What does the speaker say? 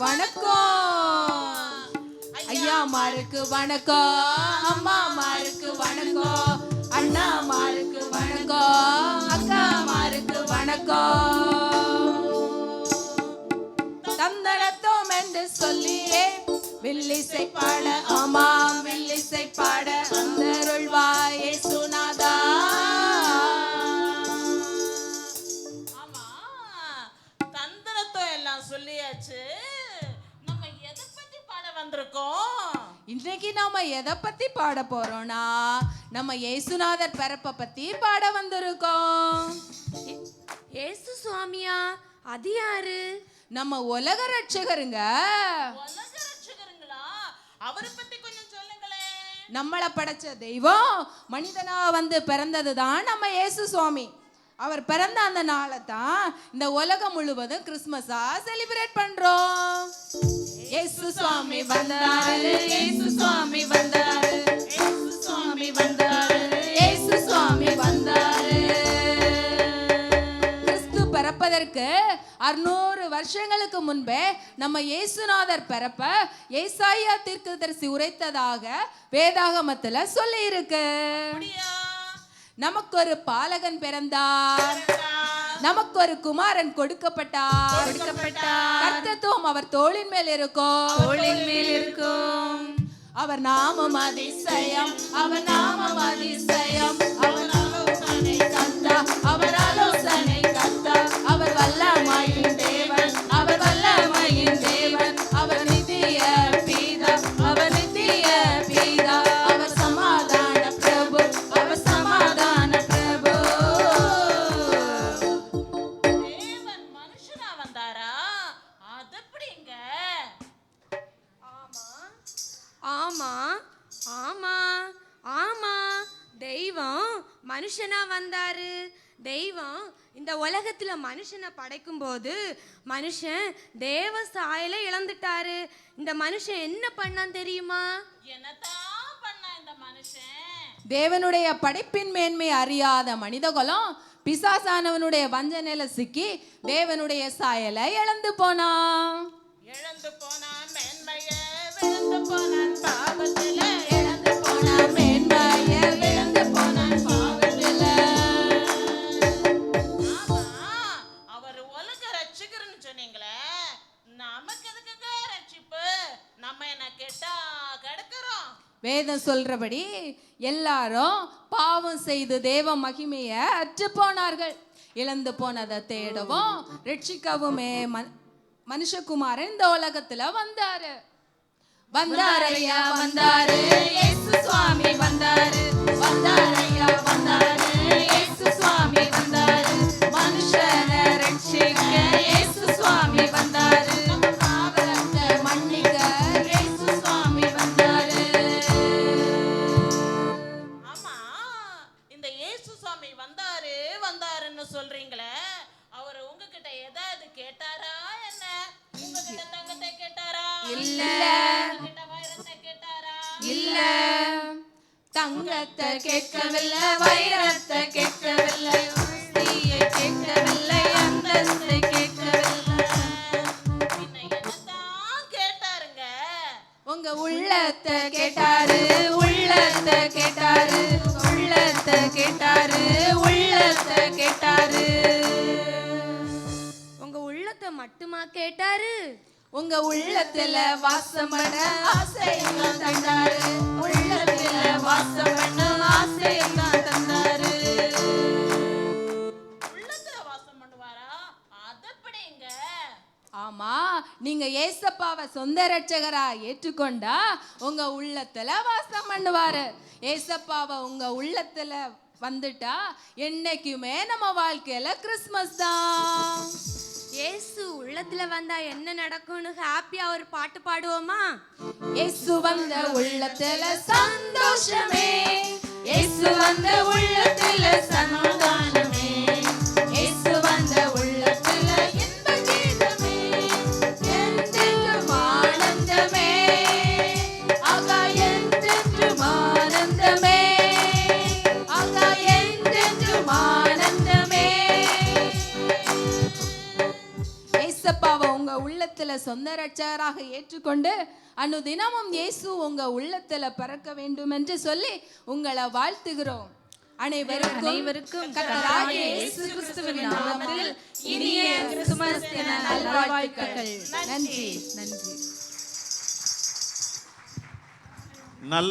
வணக்கம். ஐயாமாருக்கு வணக்கம் அம்மா மாருக்கு வணக்கம் அண்ணா மாருக்கு வணக்கம் அக்காமாருக்கு வணக்கம். தந்தனத்தோம் என்று சொல்லியே வில்லிசை பாட ஆமாம் வில்லிசை பாட அந்தருள்வாயே சுனாதா எல்லாம் சொல்லியாச்சு. வந்திருக்கோம் இன்னைக்கு நாம எதை பத்தி பாட போறோம்னா நம்ம இயேசுநாதர் பிறப்ப பத்தி பாட வந்திருக்கோம். ஏசு சுவாமியா? அது யாரு? நம்ம உலக ரட்சகருங்க. உலக ரட்சகருங்களா? அவரை பத்தி கொஞ்சம் சொல்லுங்களேன். நம்மளை படைச்ச தெய்வம் மனிதனா வந்து பிறந்தது தான் நம்ம இயேசு சுவாமி. அவர் பிறந்த அந்த நாளை தான் இந்த உலகம் முழுவதும் கிறிஸ்மஸா செலிப்ரேட் பண்றோம். இயேசு சுவாமி வந்தாரு. இயேசு சுவாமி வந்தாரு. ஏசு சுவாமி வந்தாரு. இயேசு சுவாமி வந்தாரு. கிறிஸ்து பிறப்பதற்கு அறுநூறு வருஷங்களுக்கு முன்பே நம்ம இயேசுநாதர் பிறப்ப ஏசாயா தீர்க்கதரிசி உரைத்ததாக வேதாகமத்துல சொல்லி இருக்கு நமக்கு ஒரு பாலகன் பிறந்தார். நமக்கு ஒரு குமாரன் கொடுக்கப்பட்டார். கொடுக்கப்பட்டார். கர்த்தத்துவம் அவர் தோளின் மேல் இருக்கும். தோளின் மேல் இருக்கும். அவர் நாமம் அதிசயம். அவர் நாமம் அதிசயம். அவர் ஆலோசனை கத்தா மனுஷனா வந்தாரு. தெய்வம் இந்த உலகத்துல மனுஷனை படைக்கும் போது மனுஷன் தேவ சாயலை இழந்துட்டாரு. இந்த மனுஷன் என்ன பண்ணான் தெரியுமா? என்னதான் பண்ணா இந்த மனுஷன்? தேவனுடைய படைப்பின் மேன்மை அறியாத மனிதகுலம் பிசாசானவனுடைய வஞ்சனையில சிக்கி தேவனுடைய சாயலை இழந்து போனான். இழந்து போனான் மேன்மைய விழுந்து போனான். வேதம் சொல்றபடி எல்லாரும் பாவம் செய்து தேவ மகிமைய அற்று போனார்கள். இழந்து போனதை தேடவும் ரட்சிக்கவுமே மனுஷகுமாரன் இந்த உலகத்துல வந்தாரு. வந்தாரையா வந்தாரு. சுவாமி வந்தாரு. வந்தாரையா இல்ல. உங்ககிட்ட வைரத்தை கேட்டாரா இல்ல. தங்கத்தை கேட்கவில்லை வைரத்தை கேட்கவில்லை ஆஸ்தியை கேட்கவில்லை அந்தஸ்தை கேட்கவில்லை. பின்ன என்னதான் கேட்டாருங்க உங்க உள்ளத்தை கேட்டாரு உள்ளத்தை கேட்டாரு உள்ளத்தை கேட்டாரு உள்ளத்தை கேட்டாரு. உங்க உள்ளத்தை மட்டுமா கேட்டாரு? உங்க உள்ளத்துல வாசம் பண்ண தந்தாரு. உள்ளத்துல வாசம் பண்ண ஆசையெல்லாம் தந்தாரு. உள்ளத்துல வாசம் பண்ணுவாரா? அது எப்படிங்க ஆமா நீங்க ஏசப்பாவை சொந்த ரட்சகரா ஏற்றுக்கொண்டா உங்க உள்ளத்துல வாசம் பண்ணுவாரு. ஏசப்பாவை உங்க உள்ளத்துல வந்துட்டா என்னைக்குமே நம்ம வாழ்க்கையில கிறிஸ்மஸ் தான். ஏசு உள்ளத்துல வந்தா என்ன நடக்கும்னு ஹாப்பியா ஒரு பாட்டு பாடுவோமா? இயேசு வந்த உள்ளத்துல சந்தோஷமே. இயேசு வந்த உள்ளத்துல சமாதானம். உள்ளத்துல சொந்த ரட்சகராக ஏற்றுக்கொண்டு அனுதினமும் இயேசு உங்க உள்ளத்துல பிறக்க வேண்டும் என்று சொல்லி உங்களை வாழ்த்துகிறோம். அனைவருக்கும் அனைவருக்கும் கர்த்தராகிய இயேசு கிறிஸ்துவின் நாமத்தில் இனிய கிறிஸ்துமஸ் தின நல்வாழ்த்துக்கள். நன்றி. நன்றி. நல்